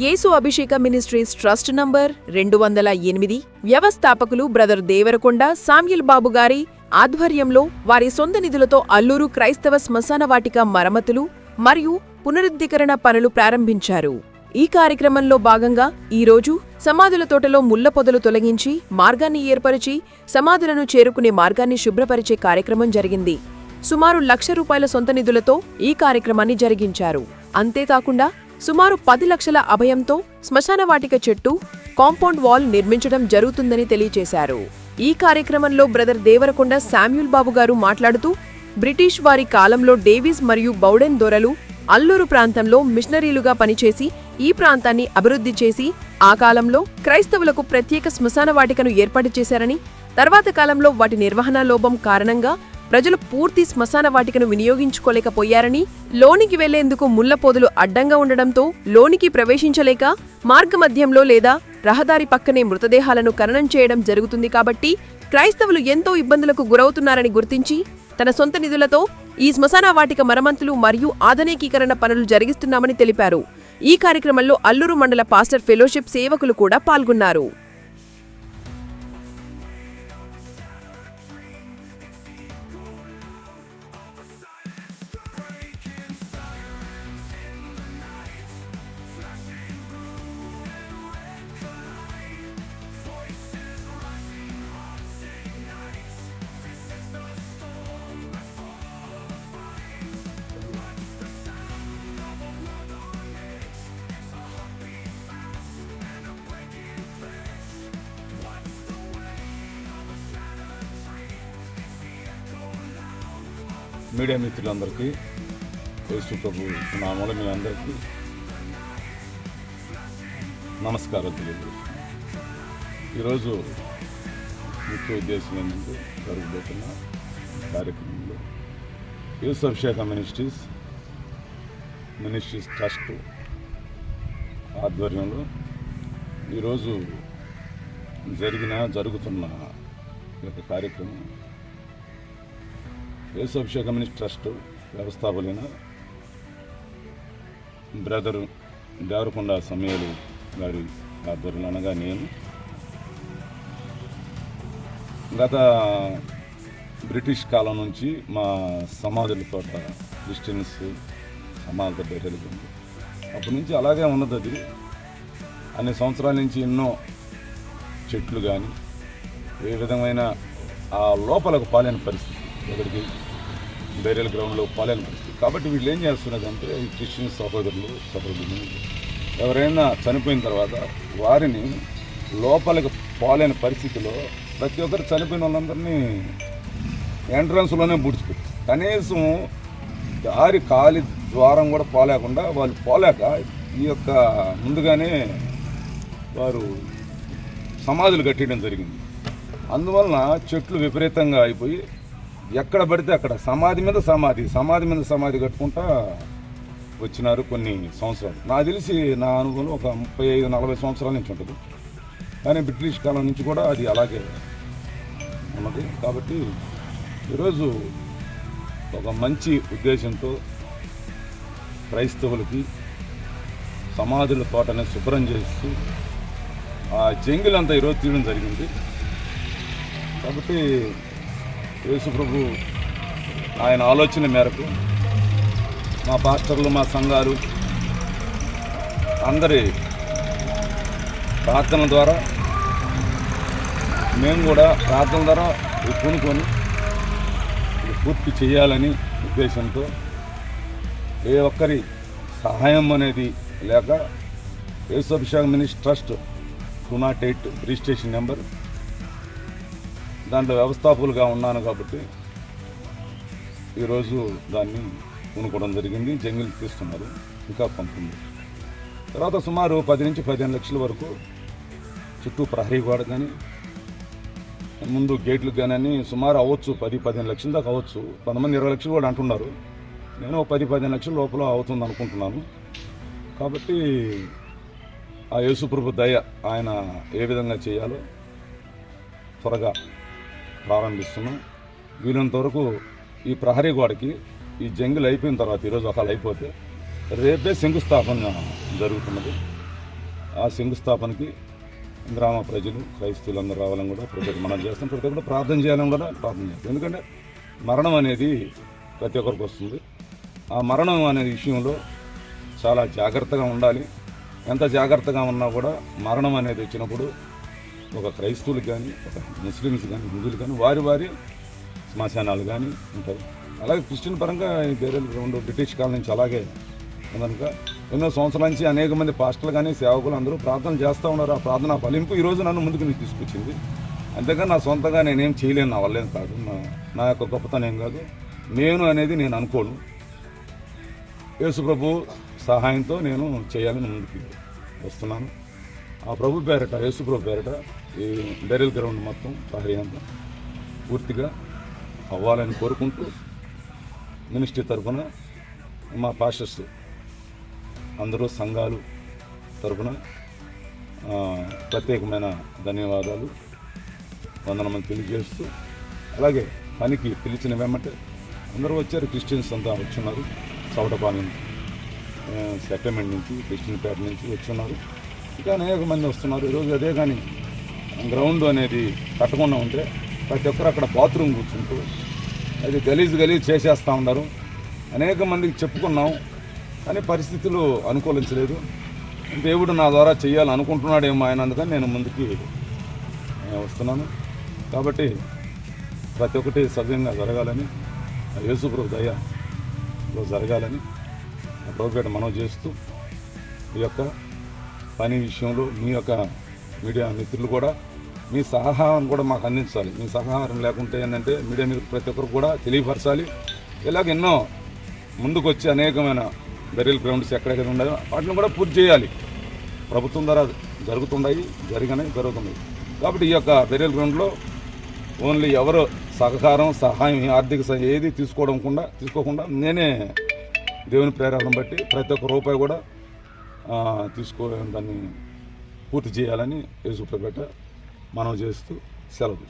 యేసు అభిషేక ministries trust number రెండు వందల ఎనిమిది. వ్యవస్థాపకులు బ్రదర్ దేవరకొండ సామ్యుల్ బాబు గారి ఆధ్వర్యంలో వారి సొంత నిధులతో అల్లూరు క్రైస్తవ శ్మశాన వాటిక మరమ్మతులు మరియు పునరుద్ధీకరణ పనులు ప్రారంభించారు. ఈ కార్యక్రమంలో భాగంగా ఈరోజు సమాధుల తోటలో ముళ్ళ పొదలు తొలగించి మార్గాన్ని ఏర్పరిచి సమాధులను చేరుకునే మార్గాన్ని శుభ్రపరిచే కార్యక్రమం జరిగింది. సుమారు లక్ష రూపాయల సొంత నిధులతో ఈ కార్యక్రమాన్ని జరిగించారు. అంతేకాకుండా సుమారు పది లక్షల అభయంతో శ్మశానవాటిక చెట్టు కాంపౌండ్ వాల్ నిర్మించడం జరుగుతుందని తెలియజేశారు. ఈ కార్యక్రమంలో బ్రదర్ దేవరకొండ శామ్యూల్ బాబు గారు మాట్లాడుతూ బ్రిటిష్ వారి కాలంలో డేవిస్ మరియు బౌడెన్ దొరలు అల్లూరు ప్రాంతంలో మిషనరీలుగా పనిచేసి ఈ ప్రాంతాన్ని అభివృద్ధి చేసి ఆ కాలంలో క్రైస్తవులకు ప్రత్యేక శ్మశాన వాటికను ఏర్పాటు చేశారని తర్వాత కాలంలో వాటి నిర్వహణ లోపం కారణంగా ప్రజలు పూర్తి శ్మశాన వాటికను వినియోగించుకోలేకపోయారని లోనికి వెళ్ళేందుకు ముళ్ళపోదలు అడ్డంగా ఉండడంతో లోనికి ప్రవేశించలేక మార్గమధ్యంలో లేదా రహదారి పక్కనే మృతదేహాలను ఖననం చేయడం జరుగుతుంది కాబట్టి క్రైస్తవులు ఎంతో ఇబ్బందులకు గురవుతున్నారని గుర్తించి తన సొంత నిధులతో ఈ శ్మశాన వాటిక మరమంతులు మరియు ఆధునికీకరణ పనులు జరిగిస్తున్నామని తెలిపారు. ఈ కార్యక్రమంలో అల్లూరు మండల పాస్టర్ ఫెలోషిప్ సేవకులు కూడా పాల్గొన్నారు. మీడియా మిత్రులందరికీ యేసు ప్రభు నామూల మీ అందరికీ నమస్కారం తెలియజేస్తున్నాను. ఈరోజు ముఖ్య ఉద్దేశం ఏంటంటే జరగబోతున్న కార్యక్రమంలో యూస్ అభిషేక మినిస్ట్రీస్ మినిస్ట్రీస్ ట్రస్ట్ ఆధ్వర్యంలో ఈరోజు జరిగిన జరుగుతున్న ఈ యొక్క కార్యక్రమం యేసు కమ్యూనిస్ట్ ట్రస్ట్ వ్యవస్థాపకులైన బ్రదరు దేవరకొండ సమయాలు గారి ఆధ్వర్యంలో అనగా నేను గత బ్రిటిష్ కాలం నుంచి మా సమాధుల తోట క్రిస్టియన్స్ సమాధుల బయటది అప్పటి నుంచి అలాగే ఉన్నది అది. అన్ని సంవత్సరాల నుంచి ఎన్నో చెట్లు కానీ ఏ విధమైన ఆ లోపలకు పాలేని పరిస్థితి ఎక్కడికి బేరియల్ గ్రౌండ్లో పాలేని పరిస్థితి కాబట్టి వీళ్ళు ఏం చేస్తున్నదంటే ఈ క్రిస్టియన్ సహోదరులు సహోదరులు ఎవరైనా చనిపోయిన తర్వాత వారిని లోపలికి పోలేని పరిస్థితిలో ప్రతి ఒక్కరు చనిపోయిన వాళ్ళందరినీ ఎంట్రన్స్లోనే బుడిచిపెట్టి కనీసం దారి ఖాళీ ద్వారం కూడా పోలేకుండా వాళ్ళు పోలేక ఈ యొక్క ముందుగానే వారు సమాధులు కట్టడం జరిగింది. అందువలన చెట్లు విపరీతంగా అయిపోయి ఎక్కడ పడితే అక్కడ సమాధి మీద సమాధి సమాధి మీద సమాధి కట్టుకుంటా వచ్చినారు కొన్ని సంవత్సరాలు. నాకు తెలిసి నా అనుభవం ఒక ముప్పై ఐదు నలభై సంవత్సరాల నుంచి ఉంటుంది. కానీ బ్రిటిష్ కాలం నుంచి కూడా అది అలాగే ఉన్నది. కాబట్టి ఈరోజు ఒక మంచి ఉద్దేశంతో క్రైస్తవులకి సమాధుల తోటని శుభ్రం చేస్తూ ఆ జంగిలంతా ఈరోజు తీయడం జరిగింది. కాబట్టి యేసు ప్రభు ఆయన ఆలోచన మేరకు మా పాస్టర్లు మా సంఘాలు అందరి ప్రార్థన ద్వారా మేము కూడా ప్రార్థన ద్వారా కొనుక్కొని పూర్తి చేయాలని ఉద్దేశంతో ఏ ఒక్కరి సహాయం అనేది లేక Yesu Abhishek ministries two naught eight registration number దాంట్లో వ్యవస్థాపకులుగా ఉన్నాను కాబట్టి ఈరోజు దాన్ని కొనుక్కోవడం జరిగింది. జంగిల్ తీస్తున్నారు ఇంకా పంపుంది తర్వాత సుమారు పది నుంచి పదిహేను లక్షల వరకు చుట్టూ ప్రహరీ గోడ కానీ ముందు గేట్లు కానీ సుమారు అవ్వచ్చు. పది పదిహేను లక్షల దాకా అవ్వచ్చు. కొంతమంది ఇరవై లక్షలు కూడా అంటున్నారు. నేను పది పదిహేను లక్షల లోపల అవుతుంది అనుకుంటున్నాను కాబట్టి ఆ యేసుప్రభు దయ ఆయన ఏ విధంగా చేయాలో త్వరగా ప్రారంభిస్తున్నాం. వీలంత వరకు ఈ ప్రహరీ గోడకి ఈ జంగిల్ అయిపోయిన తర్వాత ఈరోజు ఒకళ్ళు అయిపోతే రేపే శంకుస్థాపన జరుగుతున్నది. ఆ శంకుస్థాపనకి గ్రామ ప్రజలు క్రైస్తవులందరూ రావాలని కూడా ప్రతి ఒక్కరు మనం చేస్తాం. ప్రతి ఒక్కరు ప్రార్థన చేయాలని కూడా ప్రార్థన చేస్తాం. ఎందుకంటే మరణం అనేది ప్రతి ఒక్కరికి వస్తుంది. ఆ మరణం అనే విషయంలో చాలా జాగ్రత్తగా ఉండాలి. ఎంత జాగ్రత్తగా ఉన్నా కూడా మరణం అనేది వచ్చినప్పుడు ఒక క్రైస్తవులు కానీ ఒక ముస్లిమ్స్ కానీ హిందువులు కానీ వారి వారి శ్మశానాలు కానీ ఉంటాయి. అలాగే క్రిస్టియన్ పరంగా ఈ రెండు బ్రిటిష్ కాలం నుంచి అలాగే కనుక ఎన్నో సంవత్సరాల నుంచి అనేక మంది పాస్టర్లు కానీ సేవకులు అందరూ ప్రార్థన చేస్తూ ఉన్నారు. ఆ ప్రార్థన ఫలింపు ఈరోజు నన్ను ముందుకు నేను తీసుకొచ్చింది. అంతేగాని నా సొంతంగా నేనేం చేయలేను నా వల్లేం కాదు. నా నా యొక్క గొప్పతనం ఏం కాదు. నేను అనేది నేను అనుకోను. యేసుప్రభు సహాయంతో నేను చేయాలని ముందుకు వస్తున్నాను. ఆ ప్రభు పేరట యేసు ప్రభు పేరట ఈ బెరల్ గ్రౌండ్ మొత్తం ప్రహరీ పూర్తిగా అవ్వాలని కోరుకుంటూ మినిస్ట్రీ తరఫున మా పాస్టర్స్ అందరూ సంఘాలు తరఫున ప్రత్యేకమైన ధన్యవాదాలు వందనమని తెలియజేస్తూ అలాగే పనికి పిలిచిన వెంబటే అందరూ వచ్చారు క్రిస్టియన్స్ అంతా వచ్చున్నారు చౌటపాలెం సెటిల్మెంట్ నుంచి క్రిస్టియన్ పేట నుంచి వచ్చున్నారు. ఇంకా అనేక మంది వస్తున్నారు. ఈరోజు అదే కానీ గ్రౌండ్ అనేది కట్టకుండా ఉంటే ప్రతి ఒక్కరు అక్కడ బాత్రూమ్ కూర్చుంటూ అది గలీజ్ గలీజ్ చేసేస్తూ ఉన్నారు. అనేక మందికి చెప్పుకున్నాం కానీ పరిస్థితులు అనుకూలించలేదు. దేవుడు నా ద్వారా చేయాలని అనుకుంటున్నాడేమో ఆయన అందుకని నేను ముందుకి వస్తున్నాను. కాబట్టి ప్రతి ఒక్కటి సవ్యంగా జరగాలని ఆ యేసుప్రభు దయలో జరగాలని ఆ మనం చేస్తూ ఈ యొక్క పని విషయంలో మీ యొక్క మీడియా మిత్రులు కూడా మీ సహకారం కూడా మాకు అందించాలి. మీ సహకారం లేకుంటే ఏంటంటే మీడియా మీరు ప్రతి ఒక్కరు కూడా తెలియపరచాలి. ఇలాగ ఎన్నో ముందుకు వచ్చి అనేకమైన బెరియల్ గ్రౌండ్స్ ఎక్కడెక్కడ ఉన్నాయో వాటిని కూడా పూర్తి చేయాలి. ప్రభుత్వం ద్వారా జరుగుతున్నాయి జరిగినాయి జరుగుతున్నాయి. కాబట్టి ఈ యొక్క బెరీల్ గ్రౌండ్లో ఓన్లీ ఎవరు సహకారం సహాయం ఆర్థిక సహాయం ఏది తీసుకోవడం తీసుకోకుండా నేనే దేవుని ప్రేరణ బట్టి ప్రతి ఒక్క రూపాయి కూడా తీసుకో దాన్ని పూర్తి చేయాలని యేసు మనం చేస్తూ సెలవు